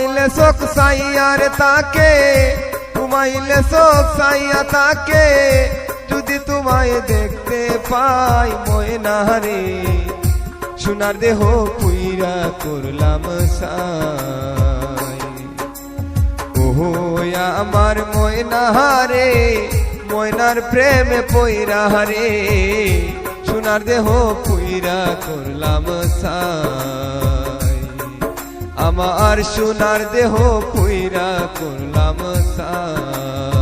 ঘুমাইলে চোখ সাইয়ার তাকে, ঘুমাইলে চোখ সাইয়া তাকে, যদি তোমায় দেখতে পাই ময়নারে, সোনার দেহ পুইরা করলাম ওহো, আমার ময়নারে ময়নার প্রেমে পইরা রে সোনার দেহ পুইরা করলাম সাই। আমার সোনার দেহ পুইরা করলাম সাই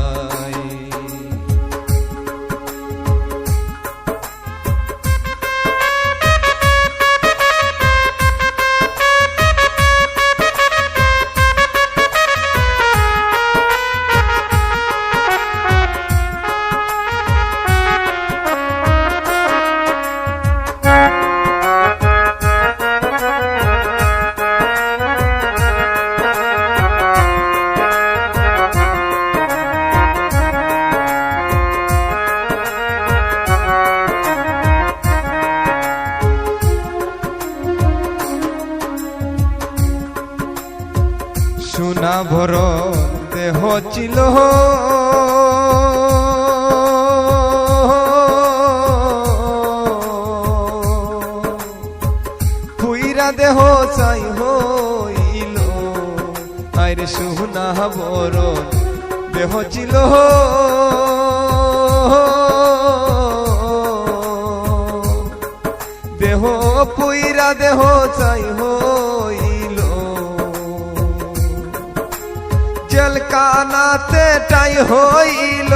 দেহ ছিল। পুইরা দেহ চাই হইল। আরে সোনা ভর দেহ ছিল। দেহ পুইরা দেহ চাই হইল। জলকানাতে টাই হইল।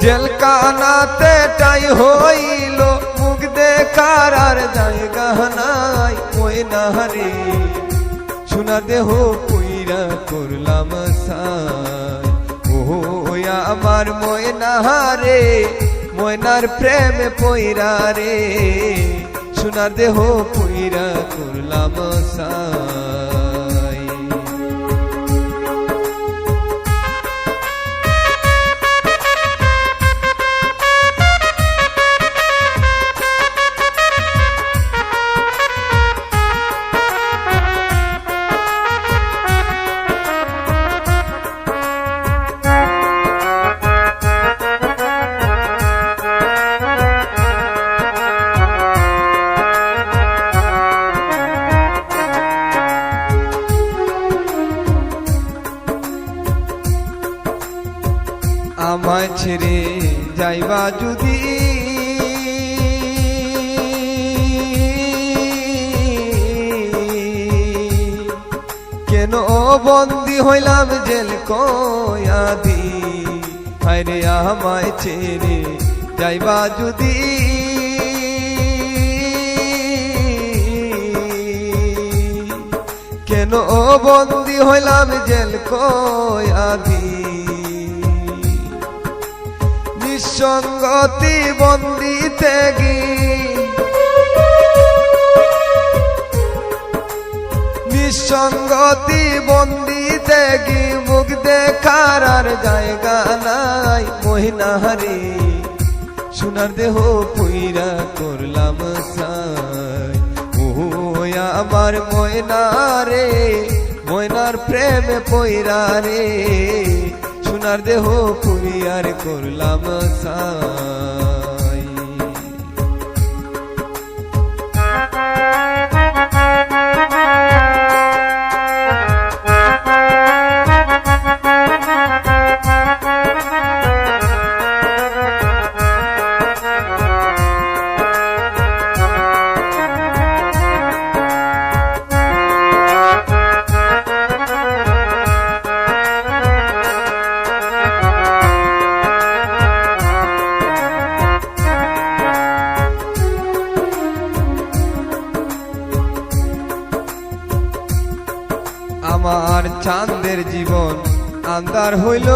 জলকানাতে টাই হইল। মুখ দেখার আর জায়গা নাই ওই নাহারে সোনা দেহ পুইরা করলাম সাই। ও আমার ময়নাহারে ময়নার প্রেমে পইরা রে। সোনার দেহ পুইরা করলাম আমায় ছেড়ে যাইবা যদি? কেন বন্দি হইলাম জেল কয়াদি হায়রে আমায় ছেড়ে যাইবা যদি? কেন বন্দি হইলাম জেল কয়াদি নিঃসঙ্গতি বন্দিতে গি। নিঃসঙ্গতি বন্দিতে গি, মুখ দেখার আর জায়গা নাই মহিনাহারি সোনার দেহ পুইরা করলাম আমার ময়নারে ময়নার প্রেমে পইরা রে। সোনার দেহ পুরিয়ার করলাম সাই আন্দার হইল।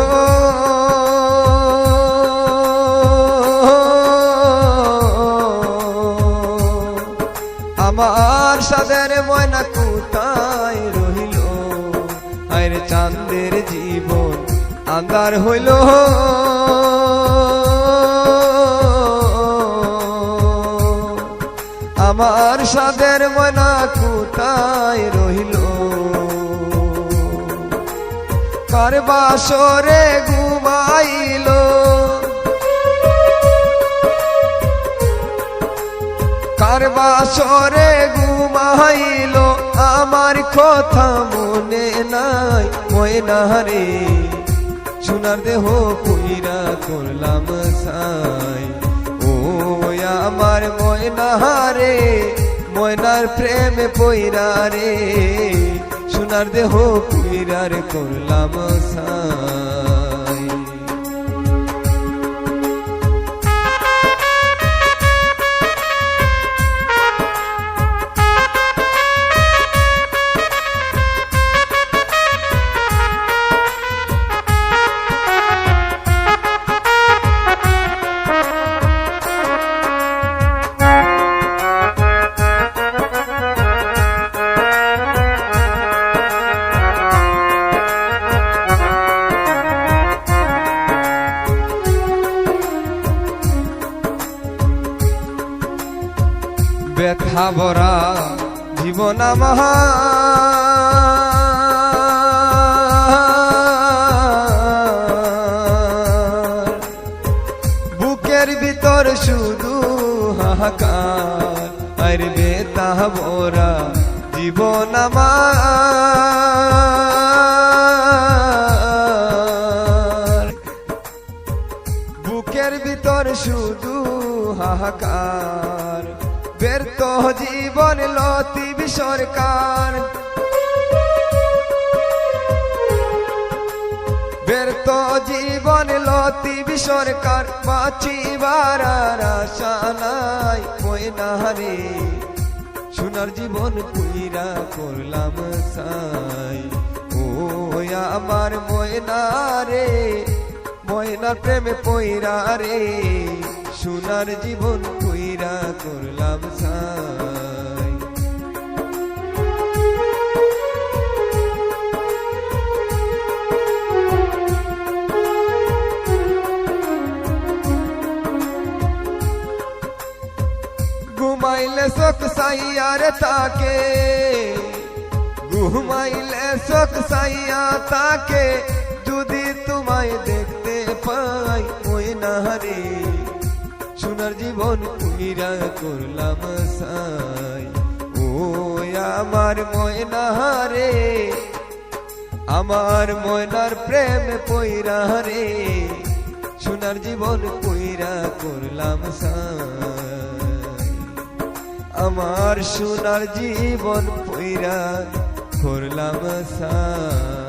আমার সাদের ময়না কোথায় রহিল? আরে চাঁদের জীবন আন্দার হইল। আমার সাদের ময়না কোথায় রহিল? কার বাসরে ঘুমাইল। কার বাসরে ঘুমাইল, আমার কথা মনে নাই। ময়না রে, সোনার দেহ পুইরা করলাম সাই। ও আমার ময়না রে, ময়নার প্রেমে পইরা রে। সোনার দেহ পুইরার করলাম সাই ব্যথা ভরা জীবন বুকের ভিতর শুধু হাহাকার, আর বেতা ভরা জীবন বুকের ভিতর শুধু হাহাকার ব্যর্থ জীবন লতিব সরকার। ব্যর্থ জীবন লতিব সরকার, বাঁচিবার আশা নাই ময়নারে সোনার জীবন কুইরা করলাম সাই। ও আমার ময়না রে, ময়নার প্রেমে পইরা রে, সোনার জীবন কুইরা করলাম সাই। ঘুমাইলে শোক সাইয়ার তাকে। ঘুমাইলে শোক সাইয়া তাকে। যদি তোমায় দেখতে পাই, ওই নাহারে। সোনার জীবন কুইরা করলাম সাই ও আমার ময়না ময়নাহারে আমার ময়নার প্রেম পইরা রে সোনার জীবন পইরা করলাম আমার সোনার জীবন পইরা করলাম সাই